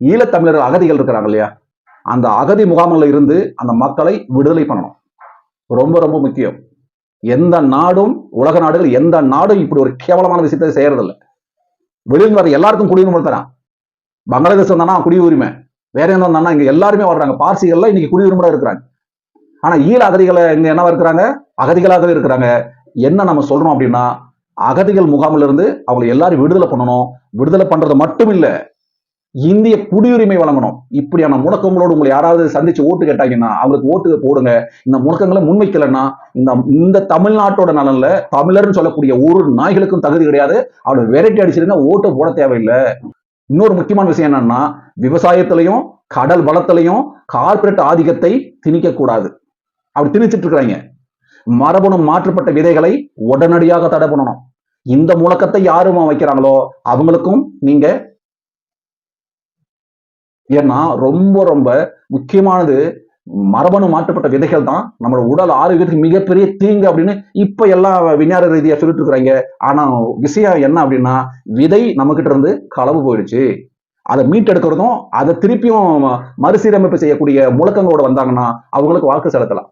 ஈழத்தமிழர் அகதிகள் இருக்கிறாங்க இல்லையா? அந்த அகதி முகாம்களில் இருந்து அந்த மக்களை விடுதலை பண்ணணும். ரொம்ப ரொம்ப முக்கியம். எந்த நாடும் உலக நாடுகள் எந்த நாடும் இப்படி ஒரு கேவலமான விஷயத்தை செய்யறதில்ல. வெளியில் வர எல்லாருக்கும் குடியுரிமை தரான் பங்களாதேஷ் வந்தானா? குடியுரிமை. வேற எந்த வந்தானா? இங்க எல்லாருமே வர்றாங்க. பார்சிகள்லாம் இன்னைக்கு குடியுரிமை இருக்கிறாங்க. ஆனா ஈழ அகதிகளை இங்க என்னவா இருக்கிறாங்க அகதிகளாகவே இருக்கிறாங்க. என்ன நம்ம சொல்றோம் அப்படின்னா அகதிகள் முகாமில் இருந்து அவங்களை எல்லாரும் விடுதலை பண்ணணும். விடுதலை பண்றது மட்டும் இல்ல இந்திய குடியுரிமை வழங்கணும். இப்படியான முழக்கங்களோடு உங்களை யாராவது சந்திச்சு ஓட்டு கேட்டாங்கன்னா அவங்களுக்கு ஓட்டு போடுங்க. இந்த முழக்கங்களை முன்வைக்கலைன்னா இந்த இந்த தமிழ்நாட்டோட நலன்ல தமிழர்னு சொல்லக்கூடிய ஒரு நாய்களுக்கும் தகுதி கிடையாது. அவனை வெரைட்டி அடிச்சிருந்தா ஓட்டு போட தேவையில்லை. இன்னொரு முக்கியமான விஷயம் என்னன்னா விவசாயத்திலையும் கடல் வளத்திலையும் கார்ப்பரேட் ஆதிக்கத்தை திணிக்க கூடாது அப்படி திணிச்சிட்டு இருக்கிறாங்க. மரபணு மாற்றப்பட்ட விதைகளை உடனடியாக தடை பண்ணணும். இந்த முழக்கத்தை யாரும் வைக்கிறாங்களோ அவங்களுக்கும் நீங்க ஏன்னா ரொம்ப ரொம்ப முக்கியமானது மரபணு மாற்றப்பட்ட விதைகள் தான். நம்மளோட உடல் ஆரோக்கியத்துக்கு மிகப்பெரிய தீங்கு அப்படின்னு இப்ப எல்லாம் விஞ்ஞான ரீதியா சொல்லிட்டு இருக்கிறாங்க. ஆனா விஷயம் என்ன அப்படின்னா விதை நம்ம கிட்ட இருந்து களவு போயிடுச்சு. அதை மீட்டெடுக்கிறதும் அதை திருப்பியும் மறுசீரமைப்பு செய்யக்கூடிய முழக்கங்களோட வந்தாங்கன்னா அவங்களுக்கு வாக்கு செலுத்தலாம்.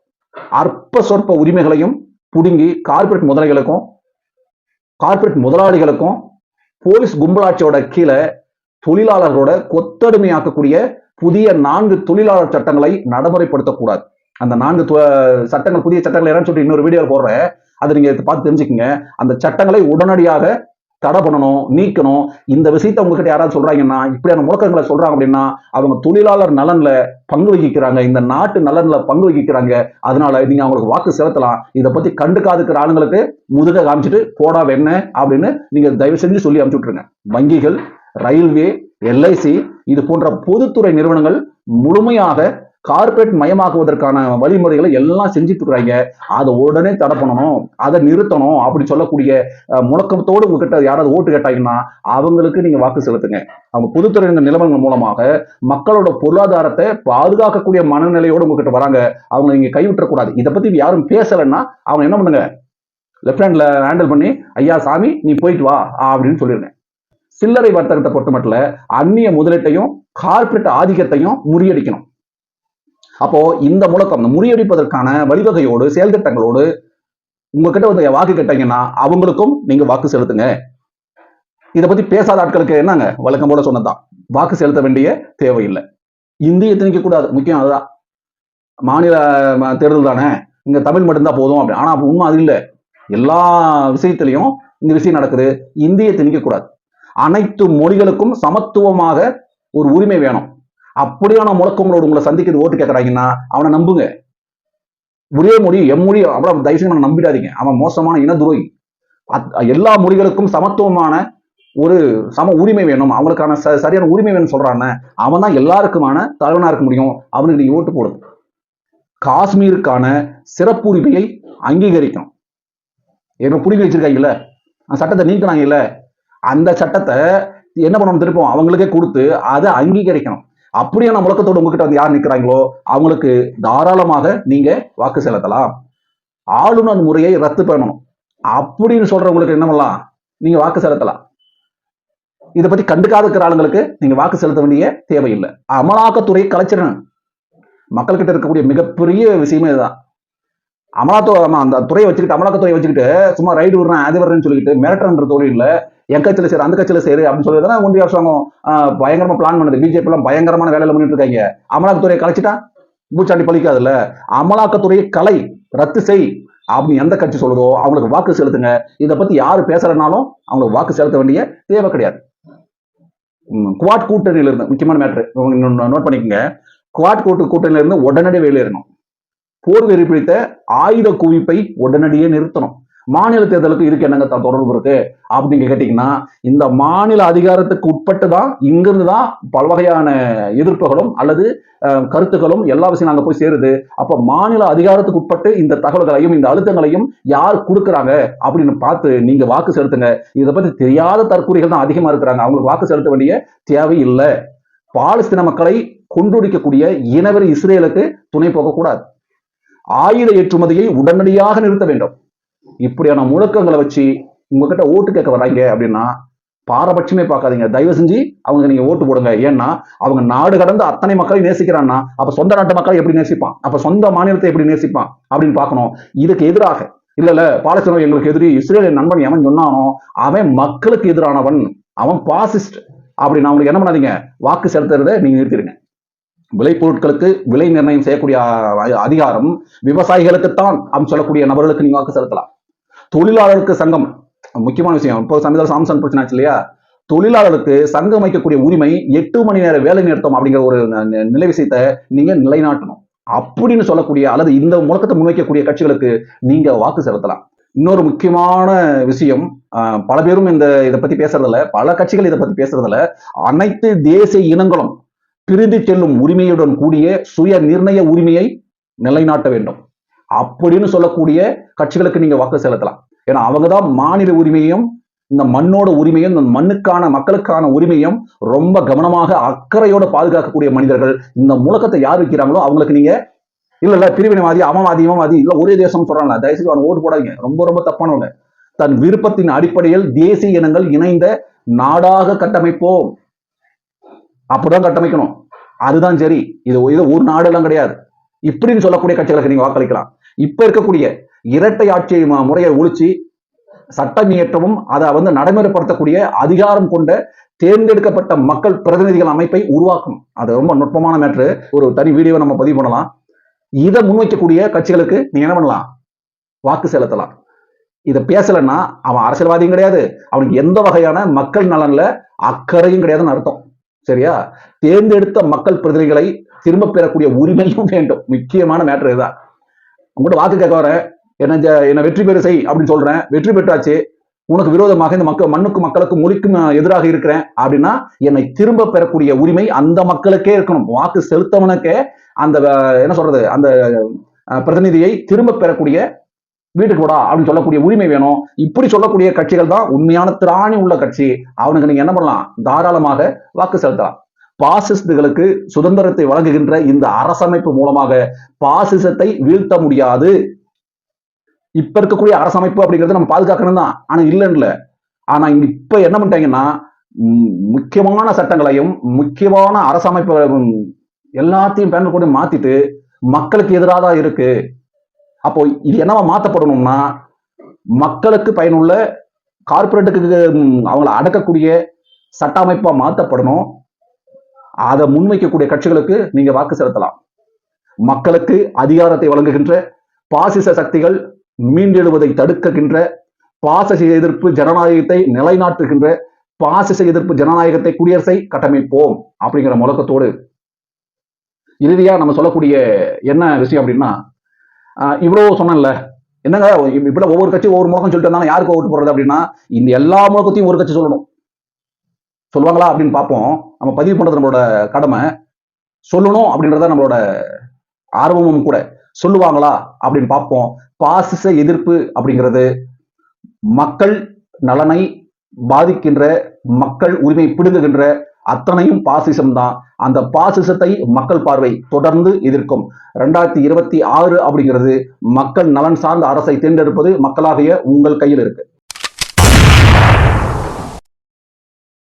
அற்ப சொற்ப உரிமைகளையும் புடுங்கி கார்ப்பரேட் முதலைகளுக்கும் கார்ப்பரேட் முதலாளிகளுக்கும் போலீஸ் கும்பலாட்சியோட கீழே தொழிலாளர்களோட கொத்தடிமையாக்கக்கூடிய புதிய நான்கு தொழிலாளர் சட்டங்களை நடைமுறைப்படுத்தக்கூடாது. அந்த நான்கு சட்டங்கள் புதிய சட்டங்கள் என்னன்னு சொல்லிட்டு இன்னொரு வீடியோ போடுறேன். அதை நீங்க பார்த்து தெரிஞ்சுக்கங்க. அந்த சட்டங்களை உடனடியாக தடை பண்ணணும் நீக்கணும். இந்த விஷயத்தை உங்ககிட்ட யாராவது சொல்றாங்கன்னா இப்படியான முழக்கங்களை சொல்றாங்க அப்படின்னா அவங்க தொழிலாளர் நலன்ல பங்கு வகிக்கிறாங்க. இந்த நாட்டு நலன்ல பங்கு வகிக்கிறாங்க. அதனால நீங்க அவங்களுக்கு வாக்கு செலுத்தலாம். இதை பத்தி கண்டுக்காதுக்கிற ஆளுங்களுக்கு முதுக காமிச்சிட்டு போடா வெண்ண அப்படின்னு நீங்க தயவு செஞ்சு சொல்லி அனுப்பிச்சு விட்டுருங்க. வங்கிகள் ரயில்வே எல்ஐசி இது போன்ற பொதுத்துறை நிறுவனங்கள் முழுமையாக கார்ப்பரேட் மயமாக்குவதற்கான வழிமுறைகளை எல்லாம் செஞ்சுட்டு இருக்கிறாங்க அதை உடனே தடை பண்ணணும் அதை நிறுத்தணும் அப்படி சொல்லக்கூடிய முழக்கத்தோடு உங்ககிட்ட யாராவது ஓட்டு கேட்டாங்கன்னா அவங்களுக்கு நீங்க வாக்கு செலுத்துங்க. அவங்க பொதுத்துறை நிலவரங்கள் மூலமாக மக்களோட பொருளாதாரத்தை பாதுகாக்கக்கூடிய மனநிலையோடு உங்ககிட்ட வராங்க. அவங்க நீங்க கைவிட்டக்கூடாது இதை பத்தி யாரும் பேசலைன்னா அவங்க என்ன பண்ணுங்க? லெஃப்ட் ஹேண்ட்ல ஹேண்டில் பண்ணி ஐயா சாமி நீ போயிட்டு வா அப்படின்னு சொல்லிருங்க. சில்லறை வர்த்தகத்தை பொறுத்த மட்டும் அந்நிய முதலீட்டையும் கார்ப்பரேட் ஆதிக்கத்தையும் முறியடிக்கணும். அப்போ இந்த முழக்கம் இந்த முறியடிப்பதற்கான வழிவகையோடு செயல் திட்டங்களோடு உங்ககிட்ட வந்து வாக்கு கேட்டீங்கன்னா அவங்களுக்கும் நீங்க வாக்கு செலுத்துங்க. இதை பத்தி பேசாத ஆட்களுக்கு என்னங்க? வழக்கம் போல சொன்னதான் வாக்கு செலுத்த வேண்டிய தேவையில்லை. இந்திய திணிக்க கூடாது. முக்கியம் அதுதான். மாநில ம, தேர்தல் தானே. இங்க தமிழ் மட்டும்தான் போதும் அப்படி. ஆனா உண்மை அது இல்லை. எல்லா விஷயத்திலையும் இந்த விஷயம் நடக்குது. இந்திய திணிக்க கூடாது. அனைத்து மொழிகளுக்கும் சமத்துவமாக ஒரு உரிமை வேணும். அப்படியான முழக்கங்களோடு உங்களை சந்திக்கிறது ஓட்டு கேட்கறாங்கன்னா அவனை நம்புங்க. ஒரே மொழி எம்மொழி அவ்வளவு தயவு செய்து அவனை நம்பிடாதீங்க. அவன் மோசமான இன துரோகி அத்- எல்லா மொழிகளுக்கும் சமத்துவமான ஒரு சம உரிமை வேணும். அவங்களுக்கான ச- சரியான உரிமை வேணும்னு சொல்றான்னு அவன் தான் எல்லாருக்குமான தலைவனா இருக்க முடியும். அவனுக்கு நீ ஓட்டு போடும் காஷ்மீருக்கான சிறப்பு உரிமையை அங்கீகரிக்கணும். என்ன புடிங்கி வச்சிருக்காங்கல்ல அந்த சட்டத்தை நீக்கினாங்கல்ல அந்த சட்டத்தை என்ன பண்ணணும் திருப்பம் அவங்களுக்கே கொடுத்து அதை அங்கீகரிக்கணும். அப்படியான முழக்கத்தோடு உங்ககிட்ட வந்து யார் நிற்கிறாங்களோ அவங்களுக்கு தாராளமாக நீங்க வாக்கு செலுத்தலாம். ஆளுநர் முறையை ரத்து பண்ணணும். அப்படின்னு சொல்றவங்களுக்கு என்ன பண்ணலாம்? நீங்க வாக்கு செலுத்தலாம். இதை பத்தி கண்டுக்காத இருக்கிற ஆளுங்களுக்கு நீங்க வாக்கு செலுத்த வேண்டிய தேவையில்லை. அமலாக்கத்துறை கலைச்சிடணும் மக்கள்கிட்ட இருக்கக்கூடிய மிகப்பெரிய விஷயமே இதுதான். அமலாத்துறை அந்த துறையை வச்சுக்கிட்டு அமலாக்கத்துறை வச்சுக்கிட்டு சும்மா ரைடு விடுறேன் அது வர்றேன்னு சொல்லிட்டு மிரட்டுறன்ற தொழில் என் கட்சியில் சரி அந்த கட்சியில் சரி அப்படின்னு சொல்லி தானே ஒன்றிய அரசாங்கம் பயங்கரமாக பயங்கரமா பிளான் பண்ணுது. பிஜேபி எல்லாம் பயங்கரமான வேலையில பண்ணிட்டு இருக்காங்க. அமலாக்கத்துறையை கலைச்சிட்டா? பூச்சாண்டி பழிக்காதுல்ல. அமலாக்கத்துறையை கலை ரத்து செய் அப்படின்னு எந்த கட்சி சொல்லுதோ அவங்களுக்கு வாக்கு செலுத்துங்க. இதை பத்தி யாரு பேசலைனாலும் அவங்களுக்கு வாக்கு செலுத்த வேண்டிய தேவை கிடையாது. குவாட் கூட்டணியில இருந்து முக்கியமான மேட்ரு நோட் பண்ணிக்கோங்க. குவாட் கூட்டு கூட்டணியில இருந்து உடனடி வெளியேறணும். போர் வெறி பிடித்த ஆயுத குவிப்பை உடனடியே நிறுத்தணும். மாநில தேர்தலுக்கு இதுக்கு என்னங்க தொடர்பு இருக்கு? அப்படின்னு கேட்டீங்கன்னா இந்த மாநில அதிகாரத்துக்கு உட்பட்டு தான் இங்கிருந்து தான் பல வகையான எதிர்ப்புகளும் அல்லது அஹ், கருத்துக்களும் எல்லா விஷயம் அங்க போய் சேருது. அப்போ மாநில அதிகாரத்துக்கு உட்பட்டு இந்த தகவல்களையும் இந்த அழுத்தங்களையும் யார் கொடுக்குறாங்க அப்படின்னு பார்த்து நீங்க வாக்கு செலுத்துங்க. இதை பத்தி தெரியாத தற்கூறிகள் தான் அதிகமா இருக்கிறாங்க. அவங்களுக்கு வாக்கு செலுத்த வேண்டிய தேவை இல்லை பாலஸ்தீன மக்களை கொண்டுடிக்கக்கூடிய இனவெறி இஸ்ரேலுக்கு துணை போகக்கூடாது. ஆயுத ஏற்றுமதியை உடனடியாக நிறுத்த வேண்டும். இப்படியான முழக்கங்களை வச்சு உங்ககிட்ட ஓட்டு கேட்க வராங்க அப்படின்னா பாரபட்சமே பார்க்காதீங்க. தயவு செஞ்சு அவங்க நீங்க ஓட்டு போடுங்க. ஏன்னா அவங்க நாடு கடந்த அத்தனை மக்களையும் நேசிக்கிறான்னா அப்ப சொந்த நாட்டு மக்களை எப்படி நேசிப்பான்? அப்ப சொந்த மாநிலத்தை எப்படி நேசிப்பான்? அப்படின்னு பார்க்கணும். இதுக்கு எதிராக இல்ல இல்ல பாலஸ்தீனம் எங்களுக்கு எதிரி இஸ்ரேல் நண்பன் எவன் சொன்னானோ அவன் மக்களுக்கு எதிரானவன். அவன் பாசிஸ்ட் அப்படி நான் உங்களுக்கு என்ன பண்ணாதீங்க? வாக்கு செலுத்துறதை நீங்க நிறுத்திடுங்க. விளைபொருட்களுக்கு விலை நிர்ணயம் செய்யக்கூடிய அதிகாரம் விவசாயிகளுக்குத்தான் அப்படின்னு சொல்லக்கூடிய நபர்களுக்கு நீங்க வாக்கு செலுத்தலாம். தொழிலாளருக்கு சங்கம் முக்கியமான விஷயம். இப்போ சமீபத்தில் சாம்சங் பிரச்சனை இல்லையா? தொழிலாளருக்கு சங்கம் வைக்கக்கூடிய உரிமை எட்டு மணி நேர வேலை நிறுத்தம் அப்படிங்கிற ஒரு நிலை விஷயத்தை நீங்க நிலைநாட்டணும். அப்படின்னு சொல்லக்கூடிய அல்லது இந்த முழக்கத்தை முன்வைக்கக்கூடிய கட்சிகளுக்கு நீங்க வாக்கு செலுத்தலாம். இன்னொரு முக்கியமான விஷயம் பல பேரும் இந்த இதை பத்தி பேசுறதில்ல. பல கட்சிகள் இதை பத்தி பேசுறதில்ல. அனைத்து தேசிய இனங்களும் பிரிந்து செல்லும் உரிமையுடன் கூடிய சுய நிர்ணய உரிமையை நிலைநாட்ட வேண்டும். அப்படின்னு சொல்லக்கூடிய கட்சிகளுக்கு நீங்க வாக்கு செலுத்தலாம். ஏன்னா அவங்க தான் மாநில உரிமையும் இந்த மண்ணோட உரிமையும் இந்த மண்ணுக்கான மக்களுக்கான உரிமையும் ரொம்ப கவனமாக அக்கறையோட பாதுகாக்கக்கூடிய மனிதர்கள் இந்த முழக்கத்தை யார் வைக்கிறாங்களோ அவங்களுக்கு நீங்க இல்ல இல்ல பிரிவினைவாதி அவன்வாதி இவன்வாதி இல்ல ஒரே தேசம் சொல்றாங்க. தயவுசெய்து அவன் ஓட்டு போடாதீங்க. ரொம்ப ரொம்ப தப்பான ஒண்ணு தன் விருப்பத்தின் அடிப்படையில் தேசிய இனங்கள் இணைந்த நாடாக கட்டமைப்போம். அப்படிதான் கட்டமைக்கணும். அதுதான் சரி. இது இது ஒரு நாடெல்லாம் கிடையாது. இப்படின்னு சொல்லக்கூடிய கட்சிகளுக்கு நீங்க வாக்களிக்கலாம். இப்ப இருக்கக்கூடிய இரட்டை ஆட்சி முறையை ஒழிச்சு சட்டம் இயற்றவும் அதை வந்து நடைமுறைப்படுத்தக்கூடிய அதிகாரம் கொண்ட தேர்ந்தெடுக்கப்பட்ட மக்கள் பிரதிநிதிகள் அமைப்பை உருவாக்கணும். அது ரொம்ப நுட்பமான மேட்ரு ஒரு தனி வீடியோ நம்ம பதிவு பண்ணலாம். இதை முன்வைக்கக்கூடிய கட்சிகளுக்கு நீங்க என்ன பண்ணலாம்? வாக்கு செலுத்தலாம். இதை பேசலைன்னா அவன் அரசியல்வாதியும் கிடையாது. அவனுக்கு எந்த வகையான மக்கள் நலன்ல அக்கறையும் கிடையாதுன்னு அர்த்தம். சரியா? தேர்ந்தெடுத்த மக்கள் பிரதிநிதிகளை திரும்ப பெறக்கூடிய உரிமையும் வேண்டும். முக்கியமான மேட்டர் இதுதான். உங்கள்கிட்ட வாக்கு கேட்க வரேன். என்ன என்ன வெற்றி பெற செய் அப்படின்னு சொல்றேன். வெற்றி பெற்றாச்சு. உனக்கு விரோதமாக இந்த மக்கள் மண்ணுக்கு மக்களுக்கு மொழிக்கும் நான் எதிராக இருக்கிறேன். அப்படின்னா என்னை திரும்ப பெறக்கூடிய உரிமை அந்த மக்களுக்கே இருக்கணும். வாக்கு செலுத்தவனுக்கே அந்த என்ன சொல்றது? அந்த பிரதிநிதியை திரும்ப பெறக்கூடிய வீட்டுக்கு போடா அப்படின்னு சொல்லக்கூடிய உரிமை வேணும். இப்படி சொல்லக்கூடிய கட்சிகள் தான் உண்மையான திராணி உள்ள கட்சி. அவனுக்கு நீங்க என்ன பண்ணலாம்? தாராளமாக வாக்கு செலுத்தலாம். பாசிஸ்டுகளுக்கு சுதந்திரத்தை வழங்குகின்ற இந்த அரசமைப்பு மூலமாக பாசிசத்தை வீழ்த்த முடியாது. இப்ப இருக்கக்கூடிய அரசமைப்பு அப்படிங்கறத நம்ம பாதுகாக்கணும் தான். ஆனா இல்லைன்னு இல்ல ஆனா இங்க இப்ப என்ன பண்ணிட்டாங்கன்னா முக்கியமான சட்டங்களையும் முக்கியமான அரசமைப்பு எல்லாத்தையும் பயன்படுத்தி மாத்திட்டு மக்களுக்கு எதிராக தான் இருக்கு. அப்போ இது என்னவா மாத்தப்படணும்னா மக்களுக்கு பயனுள்ள கார்பரேட்டுக்கு அவங்கள அடக்கக்கூடிய சட்ட அமைப்பா மாத்தப்படணும். அதை முன்வைக்கக்கூடிய கட்சிகளுக்கு நீங்க வாக்கு செலுத்தலாம். மக்களுக்கு அதிகாரத்தை வழங்குகின்ற பாசிச சக்திகள் மீண்டெழுவதை தடுக்கின்ற பாசிச எதிர்ப்பு ஜனநாயகத்தை நிலைநாட்டுகின்ற பாசிச எதிர்ப்பு ஜனநாயகத்தை குடியரசை கட்டமைப்போம் அப்படிங்கிற முழக்கத்தோடு இறுதியா நம்ம சொல்லக்கூடிய என்ன விஷயம் அப்படின்னா இவ்வளோ இவ்வளவு சொன்னேன்ல. என்னங்க இப்படி ஒவ்வொரு கட்சி ஒவ்வொரு முகம் சொல்லிட்டு இருந்தாங்க யாருக்கு ஓட்டு போடுறது அப்படின்னா இந்த எல்லா முகத்தையும் ஒரு கட்சி சொல்லணும். சொல்லுவாங்களா அப்படின்னு பார்ப்போம். நம்ம பதிவு பண்றது நம்மளோட கடமை. சொல்லணும் அப்படின்றத நம்மளோட ஆர்வமும் கூட. சொல்லுவாங்களா அப்படின்னு பார்ப்போம். பாசிச எதிர்ப்பு அப்படிங்கிறது மக்கள் நலனை பாதிக்கின்ற மக்கள் உரிமை பிடுங்குகின்ற அத்தனையும் பாசிசம் தான். அந்த பாசிசத்தை மக்கள் பார்வை தொடர்ந்து எதிர்க்கும். ரெண்டாயிரத்தி இருபத்தி ஆறு அப்படிங்கிறது மக்கள் நலன் சார்ந்த அரசை தேர்ந்தெடுப்பது மக்களாகிய உங்கள் கையில் இருக்கு.